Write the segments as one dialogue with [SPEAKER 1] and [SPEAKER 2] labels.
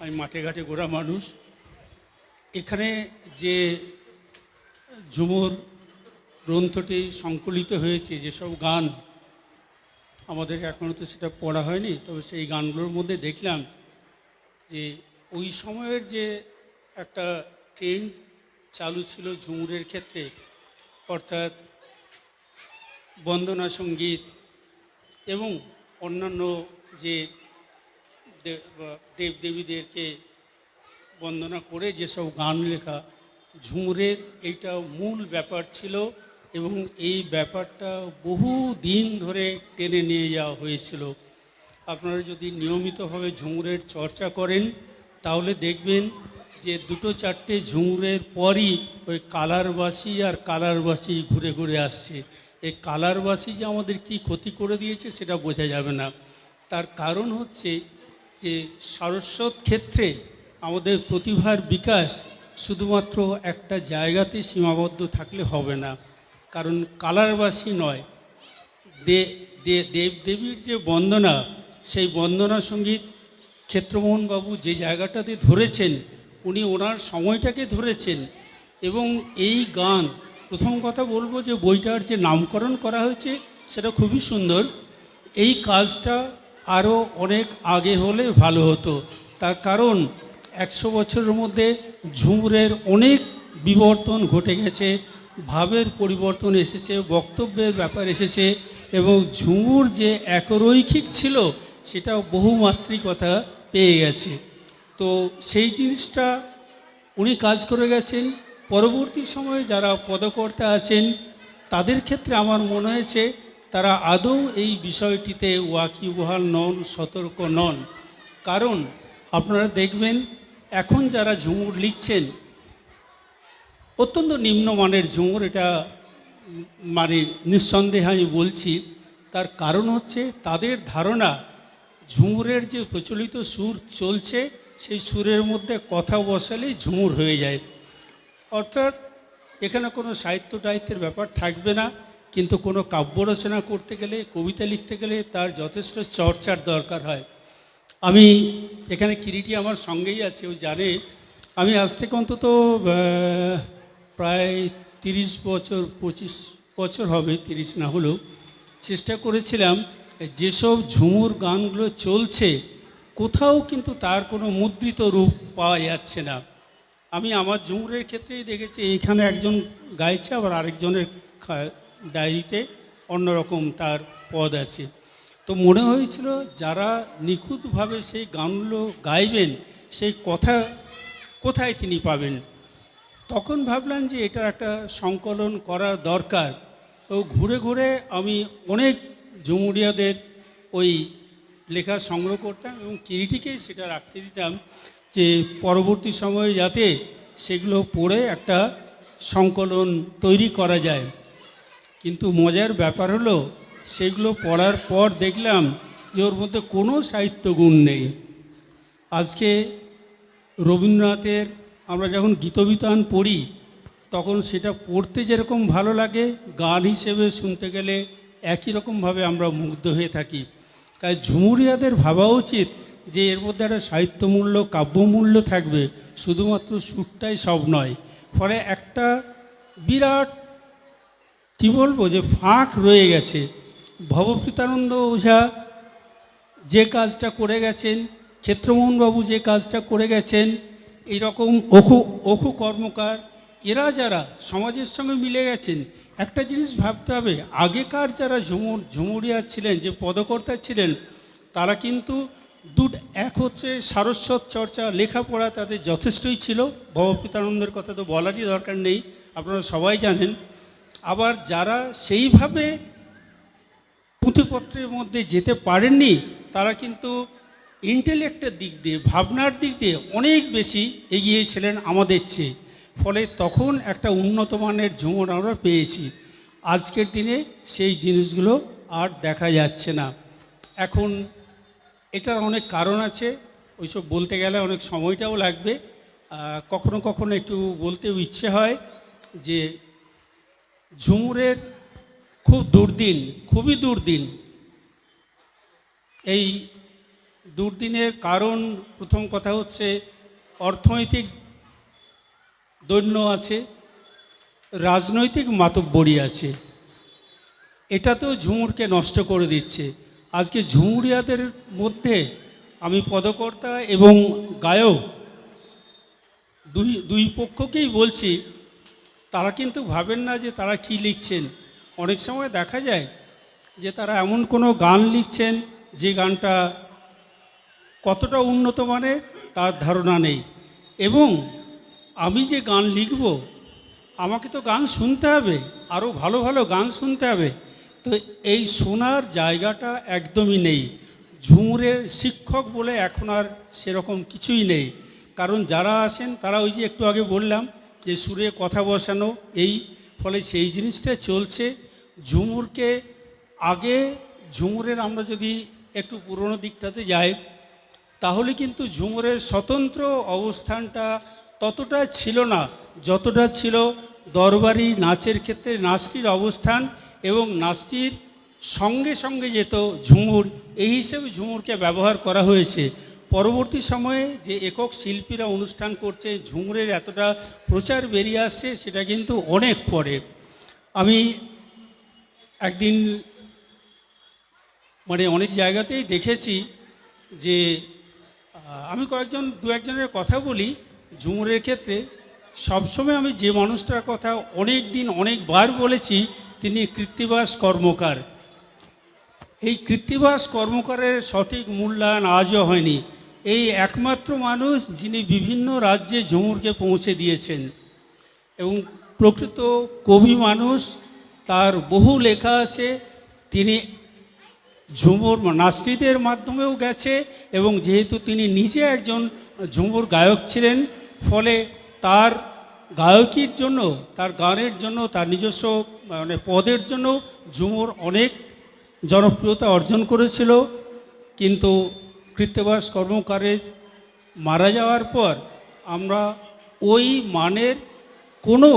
[SPEAKER 1] আমি মাঠে ঘাটে ঘোরা মানুষ। এখানে যে ঝুমুর গ্রন্থটি সংকলিত হয়েছে, যেসব গান আমাদের এখনও তো সেটা পড়া হয়নি, তবে সেই গানগুলোর মধ্যে দেখলাম যে ওই সময়ের যে একটা ট্রেন্ড চালু ছিল ঝুমুরের ক্ষেত্রে, অর্থাৎ বন্দনা সংগীত এবং অন্যান্য যে দে- বা দেবদেবীদেরকে বন্দনা করে যেসব গান লেখা, ঝুমুরের এইটা মূল ব্যাপার ছিল এবং এই ব্যাপারটা বহু দিন ধরে টেনে নিয়ে যাওয়া হয়েছিল। আপনারা যদি নিয়মিতভাবে ঝুমুরের চর্চা করেন, তাহলে দেখবেন যে দুটো চারটে ঝুমুরের পরই ওই কালারবাসী আর কালারবাসী ঘুরে ঘুরে আসছে। এই কালারবাসী যে আমাদের কি ক্ষতি করে দিয়েছে সেটা বোঝা যাবে না। তার কারণ হচ্ছে যে সারস্বত ক্ষেত্রে আমাদের প্রতিভার বিকাশ শুধুমাত্র একটা জায়গাতে সীমাবদ্ধ থাকলে হবে না। কারণ কালারবাসী নয়। দে দেবদেবীর যে বন্দনা, সেই বন্দনা সংগীত ক্ষেত্রমোহনবাবু যে জায়গাটাতে ধরেছেন, উনি ওনার সময়টাকে ধরেছেন এবং এই গান, প্রথম কথা বলব যে বইটার যে নামকরণ করা হয়েছে, সেটা খুবই সুন্দর। এই কাজটা আরও অনেক আগে হলে ভালো হতো। তার কারণ, একশো বছরের মধ্যে ঝুমুরের অনেক বিবর্তন ঘটে গেছে, ভাবের পরিবর্তন এসেছে, বক্তব্যের ব্যাপার এসেছে এবং ঝুমুর যে একরৈখিক ছিল সেটা বহুমাত্রিকতা পেয়ে গেছে। তো সেই জিনিসটা উনি কাজ করে গেছেন। পরবর্তী সময়ে যারা পদকর্তা আছেন, তাদের ক্ষেত্রে আমার মনে হয়েছে তারা আদৌ এই বিষয়টিতে ওয়াকিবহাল নন, সতর্ক নন। কারণ আপনারা দেখবেন, এখন যারা ঝুমুর লিখছেন, অত্যন্ত নিম্নমানের ঝুমুর এটা মানে নিঃসন্দেহে আমি বলছি, তার কারণ হচ্ছে তাদের ধারণা, ঝুমুরের যে প্রচলিত সুর চলছে, সেই সুরের মধ্যে কথা বসালেই ঝুমুর হয়ে যায়। অর্থাৎ, এখানে কোনো সাহিত্য টাহিত্যের ব্যাপার থাকবে না। কিন্তু কোনো কাব্য রচনা করতে গেলে, কবিতা লিখতে গেলে তার যথেষ্ট চর্চার দরকার হয়। আমি এখানে কিরিটি আমার সঙ্গেই আছে, ও জানে। আমি আজ থেকে অন্তত প্রায় তিরিশ বছর, পঁচিশ বছর হবে, তিরিশ না হলেও চেষ্টা করেছিলাম, যেসব ঝুমুর গানগুলো চলছে, কোথাও কিন্তু তার কোনো মুদ্রিত রূপ পাওয়া যাচ্ছে না। আমি আমার ঝুমুরের ক্ষেত্রেই দেখেছি, এইখানে একজন গাইছে আবার আরেকজনের ডায়েরিতে অন্যরকম তার পদ আছে। তো মনে হয়েছিল যারা নিখুঁতভাবে সেই গানগুলো গাইবেন, সেই কথা কোথায় তিনি পাবেন? তখন ভাবলাম যে এটা একটা সংকলন করা দরকার। ও ঘুরে ঘুরে আমি অনেক ঝুমুরিয়াদের ওই লেখা সংগ্রহ করতাম এবং কিরিটিকেই সেটা রাখতে দিতাম যে পরবর্তী সময়ে যাতে সেগুলো পড়ে একটা সংকলন তৈরি করা যায়। কিন্তু মজার ব্যাপার হলো, সেগুলো পড়ার পর দেখলাম যে ওর মধ্যে কোনো সাহিত্য গুণ নেই। আজকে রবীন্দ্রনাথের আমরা যখন গীতবিতান পড়ি, তখন সেটা পড়তে যেরকম ভালো লাগে, গান হিসেবে শুনতে গেলে একই রকমভাবে আমরা মুগ্ধ হয়ে থাকি। তাই ঝুমুরিয়াদের ভাবা উচিত যে এর মধ্যে একটা সাহিত্যমূল্য, কাব্যমূল্য থাকবে, শুধুমাত্র সুরটাই সব নয়। ফলে একটা বিরাট কি বলব যে ফাঁক রয়ে গেছে। ভবপ্রীতানন্দ ওঝা যে কাজটা করে গেছেন ক্ষেত্রমোহনবাবু যে কাজটা করে গেছেন এইরকম অখু অখু কর্মকার, এরা যারা সমাজের সঙ্গে মিলে গেছেন, একটা জিনিস ভাবতে হবে, আগেকার যারা ঝুমুর ঝুমুরিয়া ছিলেন, যে পদকর্তা ছিলেন, তারা কিন্তু দুট, এক হচ্ছে সারস্বত চর্চা, লেখাপড়া তাদের যথেষ্টই ছিল, ভবপ্রীতানন্দের কথা তো বলারই দরকার নেই, আপনারা সবাই জানেন। আবার যারা সেইভাবে পুঁথিপত্রের মধ্যে যেতে পারেননি, তারা কিন্তু ইন্টেলেক্টের দিক দিয়ে, ভাবনার দিক দিয়ে অনেক বেশি এগিয়ে ছিলেন আমাদের চেয়ে। ফলে তখন একটা উন্নত মানের ঝুমুর আমরা পেয়েছি। আজকের দিনে সেই জিনিসগুলো আর দেখা যাচ্ছে না। এখন এটার অনেক কারণ আছে, ওইসব বলতে গেলে অনেক সময়টাও লাগবে। কখনো কখনো একটু বলতেও ইচ্ছে হয় যে ঝুমুরের খুব দুর্দিন, খুবই দুর্দিন। এই দুর্দিনের কারণ প্রথম কথা হচ্ছে অর্থনৈতিক দৈন্য আছে, রাজনৈতিক মাতব্বরি আছে। এটা তো ঝুমুরকে নষ্ট করে দিচ্ছে। আজকে ঝুমুরিয়াদের মধ্যে আমি পদকর্তা এবং গায়ক দুই দুই পক্ষকেই বলছি তারা কিন্তু ভাবেন না যে তারা কি লিখছেন। অনেক সময় দেখা যায় যে তারা এমন কোনো গান লিখছেন যে গানটা কতটা উন্নত মানের তার ধারণা নেই। এবং আমি যে গান লিখব, আমাকে তো গান শুনতে হবে আরও ভালো ভালো গান শুনতে হবে। তো এই শোনার জায়গাটা একদমই নেই। ঝুমুরের শিক্ষক বলে এখন আর সেরকম কিছুই নেই। কারণ যারা আসেন, তারা ওই যে একটু আগে বললাম যে সুরে কথা বসানো, এই ফলে সেই জিনিসটা চলছে। ঝুমুরকে আগে, ঝুমুরের আমরা যদি একটু পুরনো দিকটাতে যাই, তাহলে কিন্তু ঝুমুরের স্বতন্ত্র অবস্থানটা ততটা ছিল না, যতটা ছিল দরবারি নাচের ক্ষেত্রে নাচটির অবস্থান এবং নাচটির সঙ্গে সঙ্গে যেত ঝুমুর। এই হিসেবে ঝুমুরকে ব্যবহার করা হয়েছে। পরবর্তী সময়ে যে একক শিল্পীরা অনুষ্ঠান করছে, ঝুমুরের এতটা প্রচার বেরিয়ে আসছে, সেটা কিন্তু অনেক পরে। আমি একদিন মানে অনেক জায়গাতেই দেখেছি যে আমি কয়েকজন, দু একজনের কথা বলি ঝুমুরের ক্ষেত্রে। সবসময় আমি যে মানুষটার কথা অনেক দিন, অনেকবার বলেছি, তিনি কৃত্তিবাস কর্মকার। এই কৃত্তিবাস কর্মকারের সঠিক মূল্যায়ন আজও হয়নি। এই একমাত্র মানুষ যিনি বিভিন্ন রাজ্যে ঝুমুরকে পৌঁছে দিয়েছেন। এবং প্রকৃত কবি মানুষ, তার বহু লেখা আছে, তিনি ঝুমুর নাস্তিদের মাধ্যমেও গেছে এবং যেহেতু তিনি নিজে একজন ঝুমুর গায়ক ছিলেন, ফলে তার গায়কির জন্য, তার গানের জন্য, তার নিজস্ব মানে পদের জন্য ঝুমুর অনেক জনপ্রিয়তা অর্জন করেছিল। কিন্তু কৃত্যবাস কর্মকারের মারা যাওয়ার পর আমরা ওই মানের কোনো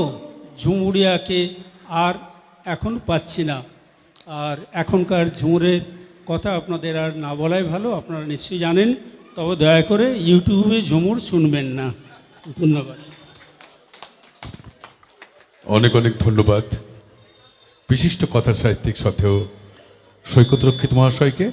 [SPEAKER 1] ঝুমুরিয়াকে আর এখন পাচ্ছি না। আর এখনকার ঝুমুরের কথা আপনাদের আর না বলাই ভালো, আপনারা নিশ্চয়ই জানেন। তবে দয়া করে ইউটিউবে ঝুমুর শুনবেন না। ধন্যবাদ।
[SPEAKER 2] অনেক অনেক ধন্যবাদ। বিশিষ্ট কথা সাহিত্যিক সাথেও সৈকত রক্ষিত মহাশয়কে